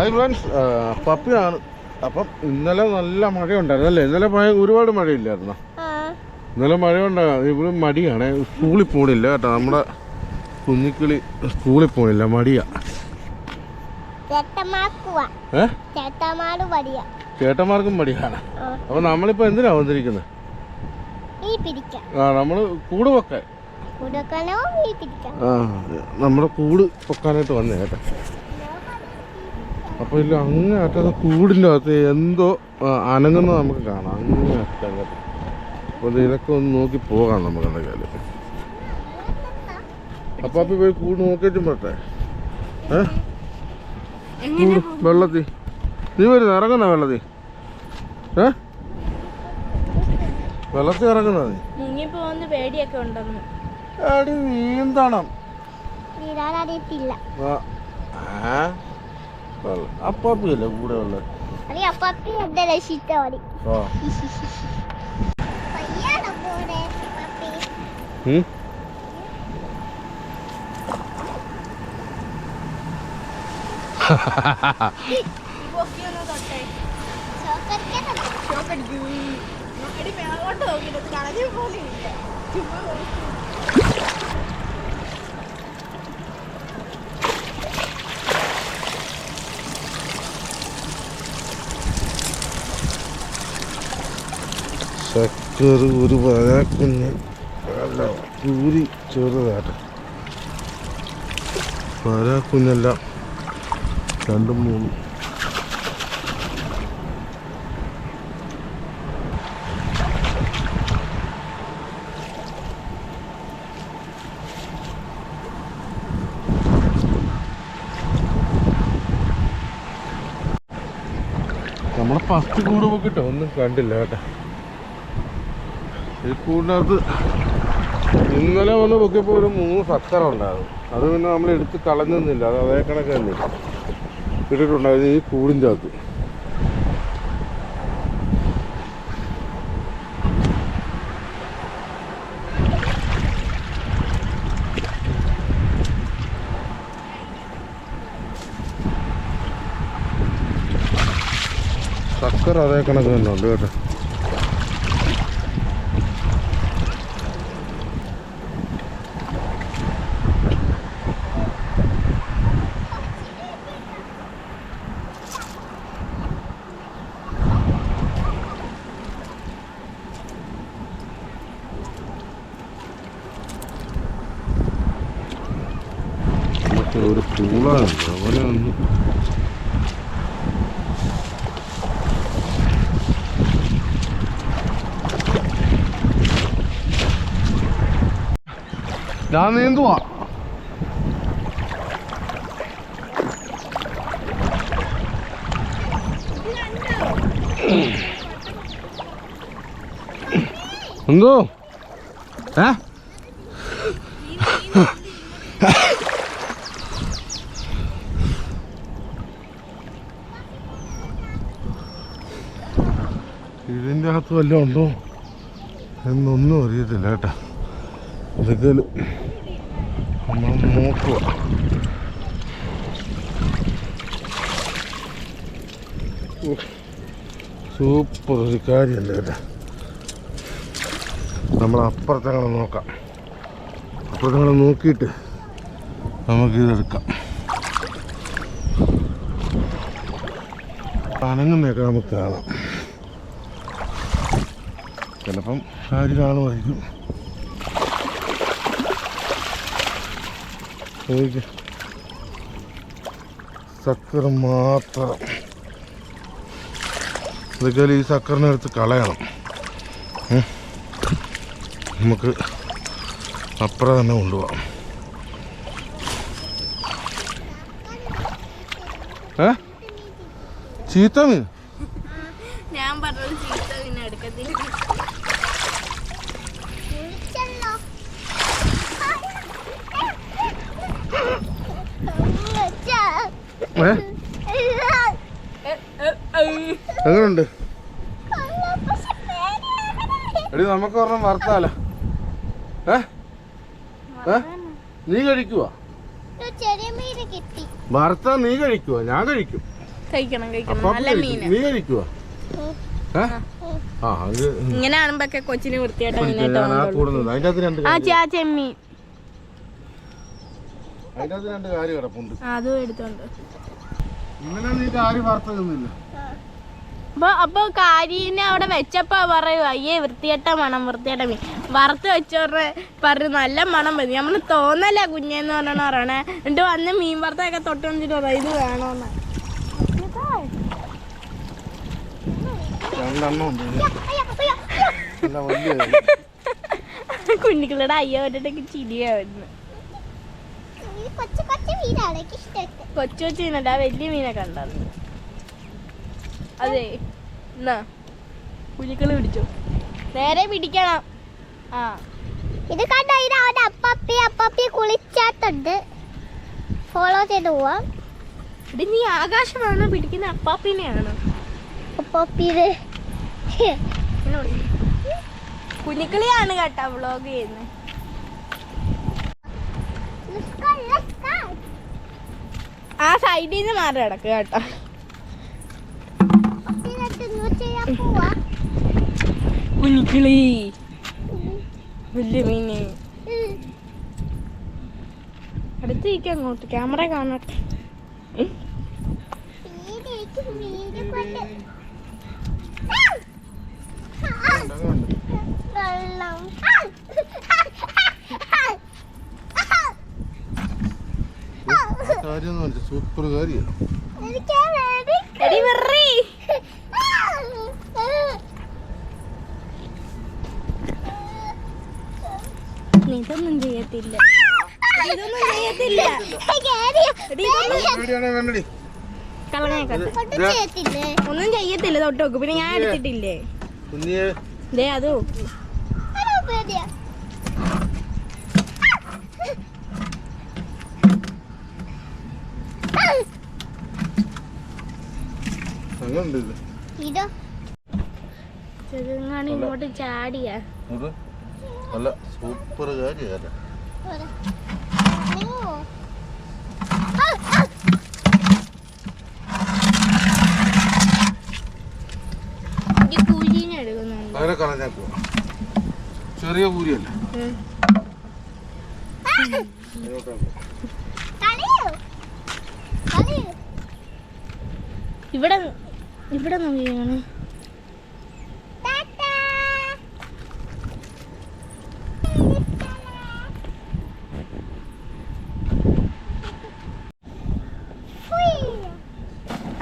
Hi friends പപ്പിയാണ് അപ്പം ഇന്നലെ നല്ല മഴയുണ്ടായിരുന്നു അല്ലേ? ഇന്നലെ മഴ ഒരുപാട് മഴയില്ലായിരുന്നു? ഇന്നലെ മഴയുണ്ടായിരുന്നു ഇവിടെ മടിയാണ്. സ്കൂളിൽ പോണില്ല കേട്ടോ. നമ്മുടെ കുഞ്ഞിക്കിളി സ്കൂളിൽ പോണില്ല. മടിയാ. ചേട്ടന്മാർക്കും മടിയാണ് അപ്പൊ നമ്മളിപ്പോ എന്തിനാ വന്നിരിക്കുന്നത് ആ നമ്മൾ കൂട് പൊക്കാൻ നമ്മുടെ കൂട് പൊക്കാനായിട്ട് വന്നേ കേട്ടോ. അപ്പോൾ ഇല്ല അങ്ങ് അറ്റത്ത് കൂടിന്റെ അകത്ത് എന്തോ അനങ്ങുന്ന അനങ്ങുന്നത് നമുക്ക് കാണാം. അങ്ങ് അറ്റങ്ങത്ത് അപ്പോൾ ഇതൊക്കെ ഒന്ന് നോക്കി പോകാം നമുക്ക് എന്തെങ്കിലും അപ്പോൾ അപ്പൊ പോയി കൂട് നോക്കിയിട്ടും പറ്റേ ഏ? കൂട് വെള്ളത്തിൽ നീ വരുന്ന ഇറങ്ങുന്ന വെള്ളത്തിൽ ഏ? വെള്ളത്തിൽ ഇറങ്ങുന്നത് നീ? മുങ്ങിപ്പോന്ന് പേടിയൊക്കെ ഉണ്ടെന്ന്. അടി നീന്തണം. നീരാൻ അറിയത്തില്ല. അപ്പാപ്പിയല്ലേ കൂടെ ഉള്ളത് ചോക്കടിക്കും മേളോട്ട് നോക്കിയിട്ട് കളഞ്ഞ പോലെ ചുമ്മാ ചക്കറ് ഒരു വരാക്കുഞ്ഞ് അല്ല പൂരി ചെറുതാട്ടെ. വരാക്കുഞ്ഞെല്ലാം രണ്ടും മൂന്നും. നമ്മളെ ഫസ്റ്റ് കൂട് പോക്കിട്ടോ ഒന്നും കണ്ടില്ല കേട്ടോ. ഈ കൂടിനകത്ത് ഇന്നലെ വന്ന് പൊക്കിയപ്പോൾ ഒരു മൂന്ന് സക്കര ഉണ്ടായിരുന്നു. അത് പിന്നെ നമ്മൾ എടുത്ത് കളഞ്ഞൊന്നുമില്ല അത് അതേ കണക്ക് തന്നെ. ഇട്ടിട്ടുണ്ടായിരുന്നു ഈ കൂടിന്റെ അകത്ത് സക്കർ അതേ കണക്ക് തന്നെ ഉണ്ട് കേട്ടോ. മറ്റേ ഒരു പൂളാണ് അവനെ ഒന്ന് ഞാൻ നീന്തുവാ എന്തോ ഏ ഇതിന്റെ അകത്ത് വല്ലതും ഉണ്ടോ എന്നൊന്നും അറിയത്തില്ല കേട്ടോ. ഇതൊക്കെ നോക്കുക. സൂപ്പർ ഒരു കാര്യമല്ല കേട്ടോ. നമ്മൾ അപ്പുറത്തങ്ങളെ നോക്കാം. അപ്പുറത്തങ്ങനെ നോക്കിയിട്ട് നമുക്കിതെടുക്കാം അനങ്ങുന്നൊക്കെ നമുക്ക് കാണാം. ചിലപ്പം ആര് കാണുമായിരിക്കും സക്കർ മാത്രം. ഇതൊക്കെ ഈ സക്കറിനെ എടുത്ത് കളയണം. നമുക്ക് അപ്പുറം തന്നെ കൊണ്ടുപോകാം. ഏ? ചീത്ത മീൻ ഞാൻ പറഞ്ഞത് ചീത്ത പിന്നെ എടുക്കത്തില്ല വിളിച്ചല്ലോ ഏ? എങ്ങനെയുണ്ട് എടി നമുക്ക് ഒരെണ്ണം വർത്താല ഏ? നീ കഴിക്കുവാ? ചെറിയ മീന് കിട്ടി വറുത്താ നീ കഴിക്കുവാ? ഞാൻ കഴിക്കും. കഴിക്കണം കഴിക്കണം. നല്ല കഴിക്കും. നീ കഴിക്കുവാ? ഇങ്ങനെ കൊച്ചിന് വൃത്തിയായിട്ട് രണ്ട് കാര്യം- കിടപ്പുണ്ട്. അതും എടുത്തോണ്ട്. ഇന്നലെ നീ കാര്യം വാർത്ത നിന്നില്ല അപ്പൊ അപ്പൊ കാരീനെ അവിടെ വെച്ചപ്പോ പറയൂ അയ്യേ വൃത്തിയട്ട മണം വൃത്തിയട്ട മീൻ. വറുത്ത് വെച്ചോറെ പറഞ്ഞു നല്ല മണം മതി. നമ്മൾ തോന്നല കുഞ്ഞെന്ന് പറഞ്ഞ പറയണേ. എന്നിട്ട് വന്ന് മീൻ വറുത്തൊക്കെ തൊട്ട് വന്നിട്ട് പറയാം ഇത് വേണോന്ന്. കുഞ്ഞിക്കളുടെ അയ്യോ ഒരിടക്ക് ചിരിയാ വരുന്നു ഈ കൊച്ചു കൊച്ചു മീനാണ് എനിക്ക് ഇഷ്ടമൊക്കെ കൊച്ചു കൊച്ചു മീനുണ്ട് ആ വലിയ മീനെ കണ്ടായിരുന്നു അതെ. എന്നാ? കുഞ്ഞിക്കൾ പിടിച്ചു. നേരെ പിടിക്കണം. ആ. ഇത് കണ്ടോ? ഇത് അവന്റെ അപ്പപ്പി അപ്പപ്പി കുളിച്ചാട്ടുണ്ട്. ഫോളോ ചെയ്ത് പോവാം. ഇത് നീ ആകാശമാണോ പിടിക്കുന്ന? അപ്പാപ്പിനെയാണോ? കുഞ്ഞിക്കളിയാണ് കേട്ടോ വ്ളോഗ് ചെയ്യുന്നത് ആ സൈഡിൽ നിന്ന് മാറി കിടക്കുക കേട്ടോ. കുഞ്ഞിക്കിളി. വലിയ മീന്. അടുത്ത് നിൽക്കാം അങ്ങോട്ട്. ക്യാമറ കാണട്ടെ. കാര്യം സൂപ്പർ കാര്യം എനിക്ക് വേണ്ടി എടി വെറി. നീ ഇതൊന്നും ചെയ്യത്തില്ല. ഇതൊന്നും ഒന്നും ചെയ്യത്തില്ല തൊട്ട് നോക്ക്. പിന്നെ ഞാൻ എടുത്തിട്ടില്ലേ? അതോ ദേ അത്. നോക്ക് ഇത്. ഇതോ. ചെറുങ്ങാണ് ഇങ്ങോട്ട് ചാടിയാ. നല്ല സൂപ്പർ കാര്യമല്ല അങ്ങനെ ചെറിയ കൂരിയല്ല ഇവിടെ നോക്കിയാണ്.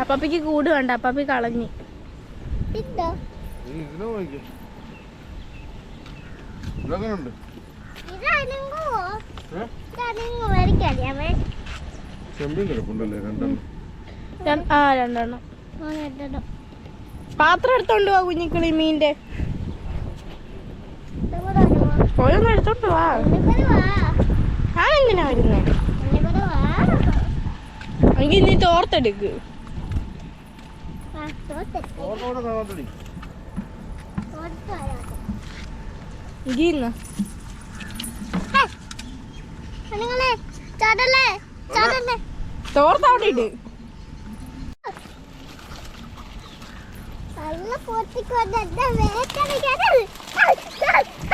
അപ്പാപ്പിക്ക് കൂട് വേണ്ട അപ്പാപ്പി കളഞ്ഞ്. ചെമ്പിൻ കിടപ്പുണ്ടല്ലേ ആ രണ്ടെണ്ണം. പാത്രം എടുത്തോണ്ട് വാ കുഞ്ഞിക്കിളി മീന്റെ? ഓരോന്നും എടുത്തോണ്ട് വാ എന്തിനാ വരുന്നേ. എങ്കിൽ നീ തോർത്തെടുക്ക് ആ, തോർത്തെത്തി. ഓർമ്മ നല്ല പൊട്ടിക്കൊണ്ട് എന്റെ വേട്ടടിക്കാണ് മറ്റേ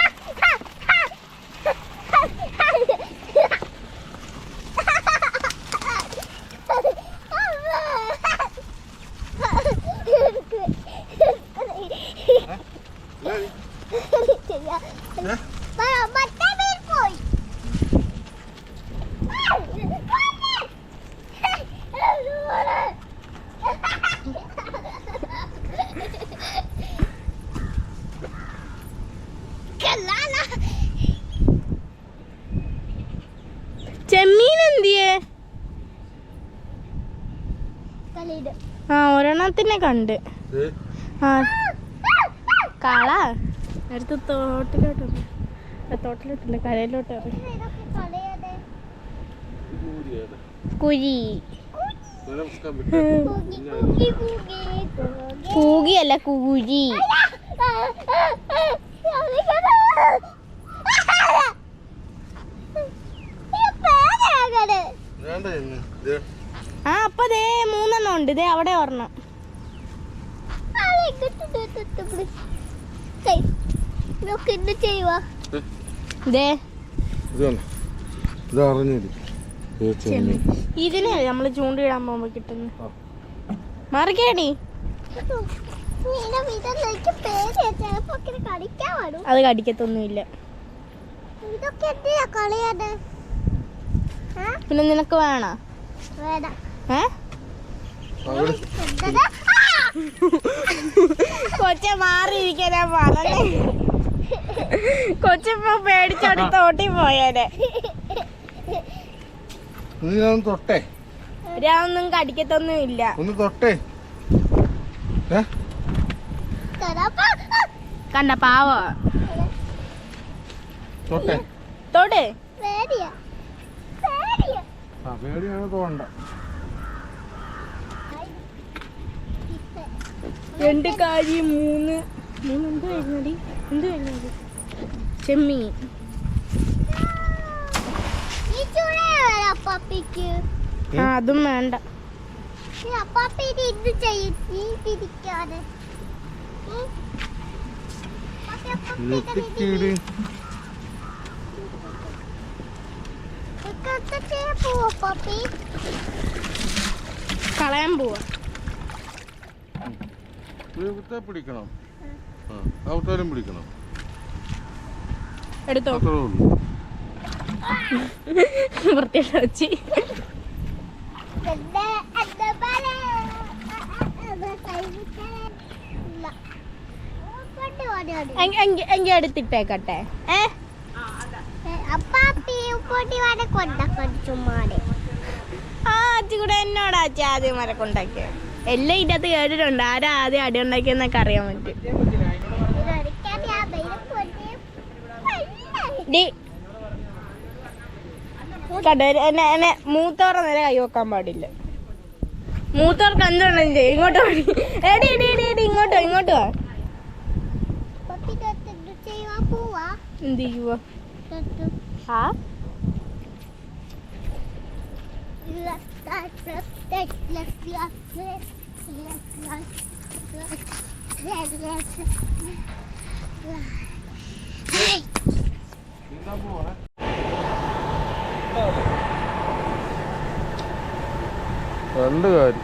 ഒരെണ്ണത്തിനെ കണ്ട്. ആ. കള തോട്ടിലോട്ട് തോട്ടിലോട്ടുണ്ട് കരയിലോട്ട്. കുഴി. കൂകിയല്ല കുഴി. ആ അപ്പൊ ദേ മൂന്നെണ്ണം ഉണ്ട്. ദേ അവിടെ ഒരെണ്ണം. ഇതിനെ നമ്മൾ ചൂണ്ടിടാൻ പോകുമ്പോ കിട്ടുന്നു കളിക്കാൻ അത് കടിക്കത്തൊന്നുമില്ല പിന്നെ നിനക്ക് വേണോ ഏ കൊച്ച മാറിയിരിക്കാൻ ഞാൻ പറഞ്ഞേ. കൊച്ചിപ്പോ പേടിച്ചോടി തോട്ടി പോയേനെ. ഞാൻ തൊട്ടേ. ഒരാളൊന്നും കടിക്കത്തൊന്നും ഇല്ല. ഒന്ന് തൊട്ടേ. കണ്ട പാവോട്ടെ തൊട്ടേ. തോട്. പേടിയാ. പേടിയാ. ആ പേടിയാണ് തോണ്ട രണ്ട് കാരി മൂന്ന്. മൂന്ന് എന്ത് വരുന്നടി? എന്ത് വരുന്നത്? ചെമ്മീൻ. അതും വേണ്ട. കളയാൻ അപ്പാപ്പി ഇത് എന്ത് ചെയ്യും നീ തിരിക്കാതെ ഉം? അപ്പാപ്പി, അപ്പാപ്പി, ഇത് നെറ്റിക്കീട് ഇതൊക്കെ എന്താ ചെയ്യാൻ പോവാ അപ്പാപ്പി? കളയാൻ പോവാ ദൈവത്തെ പിടിക്കണം. ആ അവതാരം പിടിക്കണം. എടുത്തോ. അത്രേ ഉള്ളൂ. എങ്കി എടുത്തിട്ടേക്കട്ടെ ഏ? ആ അച്ഛൻ കൂടെ എന്നോടാ അച്ഛൻ ആദ്യം വരെ കൊണ്ടാക്കിയത് എല്ലാം ഇതിനകത്ത് കേട്ടിട്ടുണ്ട്. ആരാ ആദ്യം അടി ഉണ്ടാക്കിയെന്നൊക്കെ അറിയാൻ പറ്റും കൊണ്ടേ എന്നെ എന്നെ നേരെ കൈ വെക്കാൻ പാടില്ല. മൂത്തോർക്ക് എന്തുണ്ടെന്ന് ചെയ്യും ഇങ്ങോട്ട് എടി എടി എടി എടി ഇങ്ങോട്ടോ ഇങ്ങോട്ട് എന്ത് ചെയ്യുവാ? എന്ത് Let's ഇതൊക്കെ ആ രണ്ട് കാര്യം.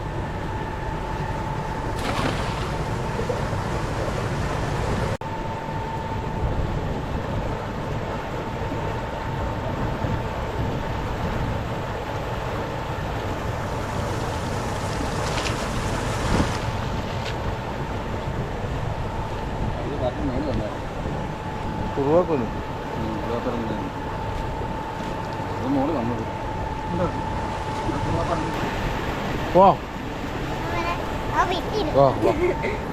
കുറുവാക്കൊന്നു വന്നത് വാ. വാ എവിടെ